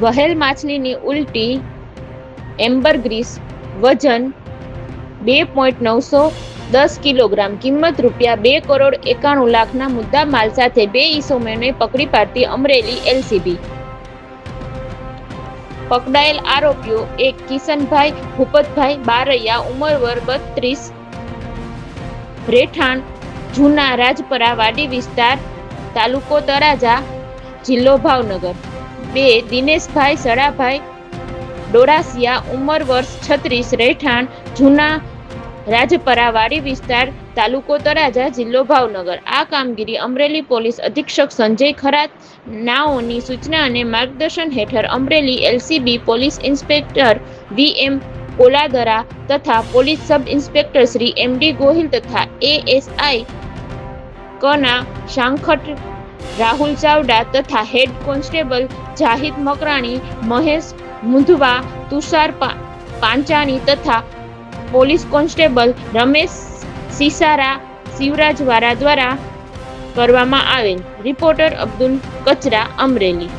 વહેલ માછલીની ઉલટી એમ્બરગ્રીસ વજન બે પોઈન્ટ નવસો દસ કિલોગ્રામ, કિંમત રૂપિયા બે કરોડ એકાણું લાખના મુદ્દા માલ સાથે બે ઈસોમેને પકડી પાડતી અમરેલી એલસીબી. પકડાયેલ આરોપીઓ એક કિશનભાઈ ભૂપતભાઈ બારૈયા, ઉંમર વર બત્રીસ રેઠાણ જૂના રાજપરા, વાડી વિસ્તાર, તાલુકો તરાજા જિલ્લો ભાવનગર. બે, દિનેશભાઈ સડાભાઈ ડોરાસિયા ઉંમર વર્ષ છત્રીસ, રહેઠાણ, જૂના રાજપરા વાડી વિસ્તાર, તાલુકો તરાજા જિલ્લો ભાવનગર. આ કામગીરી અમરેલી પોલીસ અધિક્ષક સંજય ખરાત નાઓની સૂચના અને માર્ગદર્શન હેઠળ Amreli LCB police inspector V M Koladara તથા police sub inspector Shri M D Gohil તથા એએસઆઈ કના શાંખટ રાહુલ ચાવડા તથા હેડ કોન્સ્ટેબલ જાહિદ મકરાણી, મહેશ મુંધવા, તુષાર પાંચાણી તથા પોલીસ કોન્સ્ટેબલ રમેશ સિસારા શિવરાજ વારા દ્વારા કરવામાં આવેલ. રિપોર્ટર અબ્દુલ કચરા અમરેલી.